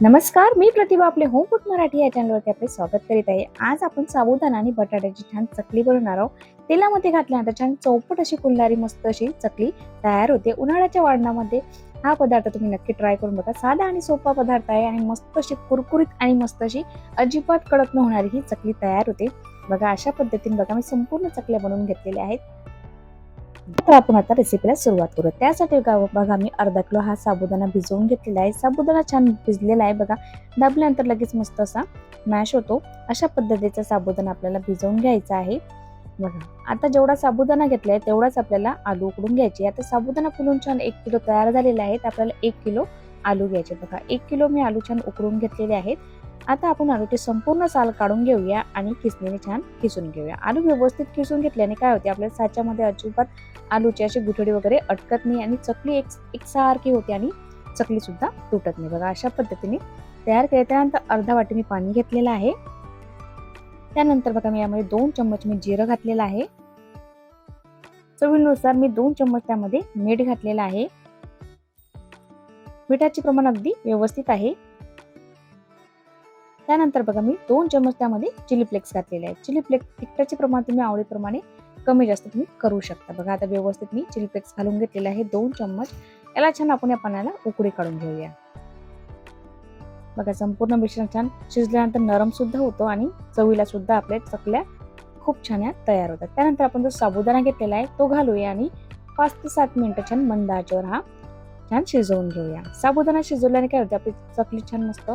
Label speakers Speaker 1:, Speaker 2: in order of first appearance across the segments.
Speaker 1: नमस्कार मी प्रतिभा आपले होम मराठी या चॅनलवरती आपले स्वागत करीत आहे. आज आपण साबुदाणा आणि बटाट्याची छान चकली बनवणार आहोत. तेलामध्ये घातल्यानंतर छान चौपट अशी फुलणारी मस्त अशी चकली तयार होते. उन्हाळ्याच्या वाढणामध्ये हा पदार्थ तुम्ही नक्की ट्राय करून बघा. साधा आणि सोपा पदार्थ आहे आणि मस्त अशी कुरकुरीत आणि मस्त अशी अजिबात कडक न होणारी ही चकली तयार होते. बघा अशा पद्धतीने बघा मी संपूर्ण चकल्या बनवून घेतलेल्या आहेत. तर आपण आता रेसिपीला सुरुवात करू त्यासाठी बघा मी अर्धा किलो हा साबुदाणा भिजवून घेतलेला आहे. साबुदाणा छान भिजलेला आहे बघा. दाबल्यानंतर लगेच मस्त असा मॅश होतो. अशा पद्धतीचा साबुदाणा आपल्याला भिजवून घ्यायचा आहे. बघा आता जेवढा साबुदाणा घेतलाय तेवढाच आपल्याला आलू उकडून घ्यायचे. आता साबुदाणा फुलून छान एक किलो तयार झालेले आहेत. आपल्याला एक किलो आलू घ्यायचे बघा एक किलो मी आलू छान उकडून घेतलेले आहेत. आता आपण आलूचे संपूर्ण साल काढून घेऊया आणि किसणीने छान किसून घेऊया. आलू व्यवस्थित किसून घेतल्याने काय होते? आपल्या साच्यामध्ये अजिबात आलूची अशी गुठडी वगैरे अटकत नाही आणि चकली एक एकसारखी होते आणि चकली सुद्धा तुटत नाही. बघा अशा पद्धतीने तयार केले त्यानंतर अर्धा वाटी मी पाणी घेतलेलं आहे. त्यानंतर बघा मी यामध्ये दोन चम्मच मी जिरं घातलेलं आहे. चवीनुसार मी दोन चम्मच त्यामध्ये मीठ घातलेलं आहे. मिठाचे प्रमाण अगदी व्यवस्थित आहे. त्यानंतर बघा मी दोन चम्मच त्यामध्ये चिली फ्लेक्स घातलेले आहेत. चिली फ्लेक्स तिखटाचे प्रमाण तुम्ही आवडीप्रमाणे कमी जास्त तुम्ही करू शकता. बघा आता व्यवस्थित मी चिली फ्लेक्स घालून घेतलेले आहे दोन चम्मच. याला छान आपण या पाण्याला उकडी काढून घेऊया. बघा संपूर्ण मिश्रण छान शिजल्यानंतर नरम सुद्धा होतो आणि चवीला सुद्धा आपल्या चकल्या खूप छान या तयार होतात. त्यानंतर आपण जो साबुदाणा घेतलेला आहे तो घालूया आणि पाच ते सात मिनिटं छान मंद आचेवर हा छान शिजवून घेऊया. साबुदाणा शिजवल्याने काय होते आपली चकली छान मस्त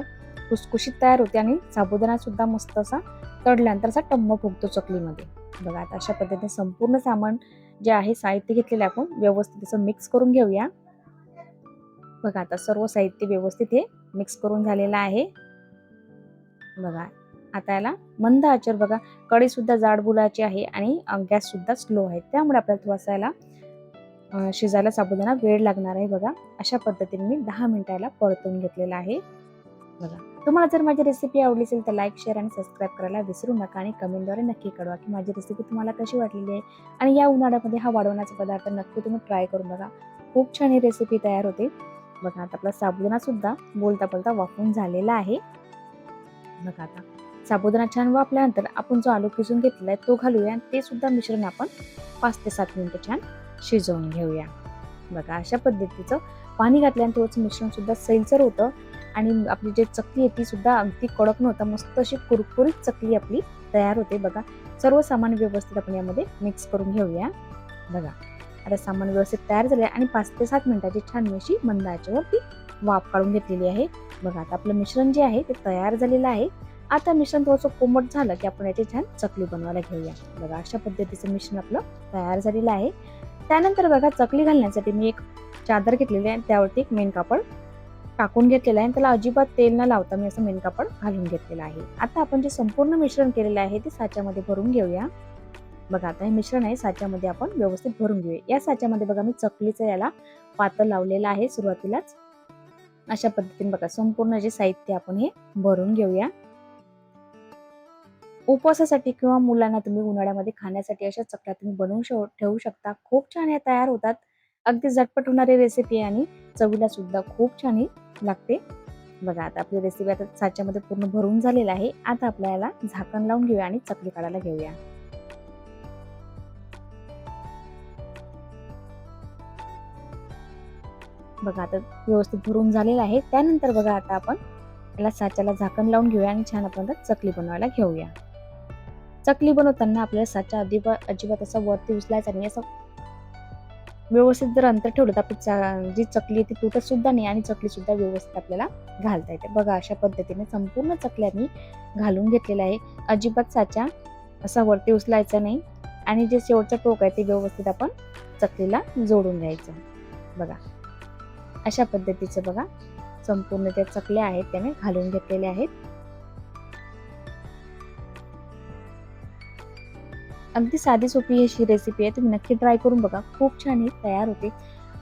Speaker 1: खुसखुशीत तयार होते आणि साबुदाणा सुद्धा मस्त असा तडल्यानंतर असा टम्म फुगतो चकलीमध्ये. बघा आता अशा पद्धतीने संपूर्ण सामान जे आहे साहित्य घेतलेले आपण व्यवस्थित असं मिक्स करून घेऊया. बघा आता सर्व साहित्य व्यवस्थित हे मिक्स करून झालेलं आहे. बघा आता याला मंद आचर बघा कढई सुद्धा जाड बुलाची आहे आणि गॅस सुद्धा स्लो आहे. त्यामुळे आपल्याला थोडासा याला शिजायला साबुदाणा वेळ लागणार आहे बघा. अशा पद्धतीने मी दहा मिनिटाला परतून घेतलेला आहे. बघा. तुम्हाला जर माझी रेसिपी आवडली असेल तर लाईक शेअर आणि सबस्क्राईब करायला विसरू नका आणि कमेंटद्वारे नक्की कळवा की माझी रेसिपी तुम्हाला कशी वाटलेली आहे. आणि या उन्हाळ्यामध्ये हा वाढवण्याचा पदार्थ नक्की तुम्ही ट्राय करून बघा. खूप छान ही रेसिपी तयार होते. बघा आता आपला साबुदाणासुद्धा बोलता बोलता वाफवून झालेला आहे. बघा आता साबुदाणा छान वापल्यानंतर आपण जो आलू किसून घेतलेला आहे तो घालूया. आणि ते सुद्धा मिश्रण आपण पाच ते सात मिनिटं छान शिजवून घेऊया. बघा अशा पद्धतीचं पाणी घातल्यानंतर थोडंसं मिश्रण सुद्धा सैलसर होतं आणि आपली जी चकली आहे ती सुद्धा अगदी कडक नव्हता. मस्त अशी कुरकुरीत चकली आपली तयार होते. बघा सर्व सामान व्यवस्थित आपण यामध्ये मिक्स करून घेऊया. बघा आता सामान व्यवस्थित तयार झाले आणि पाच ते सात मिनिटाची छान अशी मंद आचेवरती वाफ काढून घेतलेली आहे. बघा आता आपलं मिश्रण जे आहे ते तयार झालेलं आहे. आता मिश्रण थोडंसं कोमट झालं की आपण याची छान चकली बनवायला घेऊया. बघा अशा पद्धतीचं मिश्रण आपलं तयार झालेलं आहे. त्यानंतर बघा चकली घालण्यासाठी मी एक चादर घेतलेली आहे. त्यावरती एक मेन कापड टाकून घेतलेलं आहे. आणि त्याला अजिबात तेल न लावता मी असं मेन कापड घालून घेतलेलं आहे. आता आपण जे संपूर्ण मिश्रण केलेलं आहे ते साच्यामध्ये भरून घेऊया. बघा आता हे मिश्रण आहे. साच्यामध्ये आपण व्यवस्थित भरून घेऊया. या साच्यामध्ये बघा मी चकलीचं याला पातळ लावलेलं आहे सुरुवातीलाच. अशा पद्धतीने बघा संपूर्ण जे साहित्य आपण हे भरून घेऊया. उपवासासाठी किंवा मुलांना तुम्ही उन्हाळ्यामध्ये खाण्यासाठी अशा चकल्या तुम्ही बनवून शो- ठेवू शकता. खूप छान या तयार होतात. अगदी झटपट होणारी रेसिपी आणि चवीला सुद्धा खूप छान ही लागते. बघा आता आपली रेसिपी आता साच्यामध्ये पूर्ण भरून झालेला आहे. आता आपल्याला झाकण लावून घेऊया आणि चकली काढायला घेऊया. बघा आता व्यवस्थित भरून झालेलं आहे. त्यानंतर बघा आता आपण याला साच्याला झाकण लावून घेऊया आणि छान आपण चकली बनवायला घेऊया. चकली बनवताना आपल्याला साच्या अजिबात अजिबात असं वरती उचलायचा नाही. असं व्यवस्थित जर अंतर ठेवलं तर आपली चा- जी चकली आहे ती तुटत सुद्धा नाही आणि चकली सुद्धा व्यवस्थित आपल्याला घालता येते. बघा अशा पद्धतीने संपूर्ण चकल्या मी घालून घेतलेल्या आहे. अजिबात साच्या असा वरती उचलायचा नाही आणि जे शेवटचं टोक आहे ते व्यवस्थित आपण चकलीला जोडून घ्यायचं बघा अशा पद्धतीचं बघा संपूर्ण त्या चकल्या आहेत त्याने घालून घेतलेल्या आहेत. अगदी साधी सोपी अशी रेसिपी आहे. तुम्ही नक्की ट्राय करून बघा. खूप छान ही तयार होते.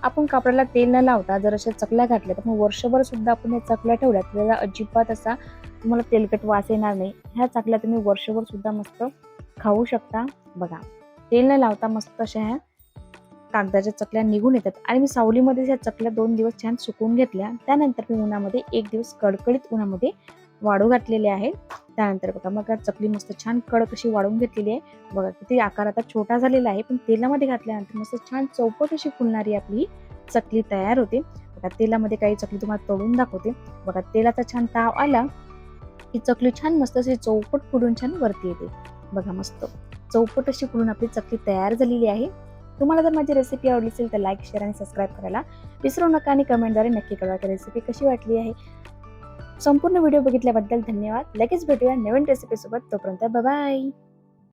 Speaker 1: आपण कापडाला तेल न लावता जर अशा चकल्या घातल्या तर मग वर्षभर सुद्धा आपण या चकल्या ठेवल्या तर त्याला अजिबात असा तुम्हाला तेलकट वास येणार नाही. ह्या चकल्या तुम्ही वर्षभर सुद्धा मस्त खाऊ शकता. बघा. तेल न लावता मस्त अशा ह्या कागदाच्या चकल्या निघून येतात. आणि मी सावलीमध्ये ह्या चकल्या दोन दिवस छान सुकून घेतल्या. त्यानंतर मी उन्हामध्ये एक दिवस कडकडीत उन्हामध्ये वाळू घातलेले आहे त्यानंतर बघा मग चकली मस्त छान कडक अशी वाढून घेतलेली आहे. बघा किती आकार आता छोटा झालेला आहे पण तेलामध्ये घातल्यानंतर मस्त छान चौपट अशी फुलणारी आपली चकली तयार होते. बघा तेलामध्ये काही चकली तुम्हाला तळून दाखवते. बघा तेलाचा छान ताव आला की चकली छान मस्त अशी चौपट फुडून छान वरती येते. बघा मस्त चौपट अशी फुडून आपली चकली तयार झालेली आहे. तुम्हाला जर माझी रेसिपी आवडली असेल तर लाईक शेअर आणि सबस्क्राईब करायला विसरू नका आणि कमेंटद्वारे नक्की कळवा की रेसिपी कशी वाटली आहे. संपूर्ण व्हिडिओ बघितल्याबद्दल धन्यवाद. लगेच भेटूया नवीन रेसिपीसोबत तोपर्यंत बाय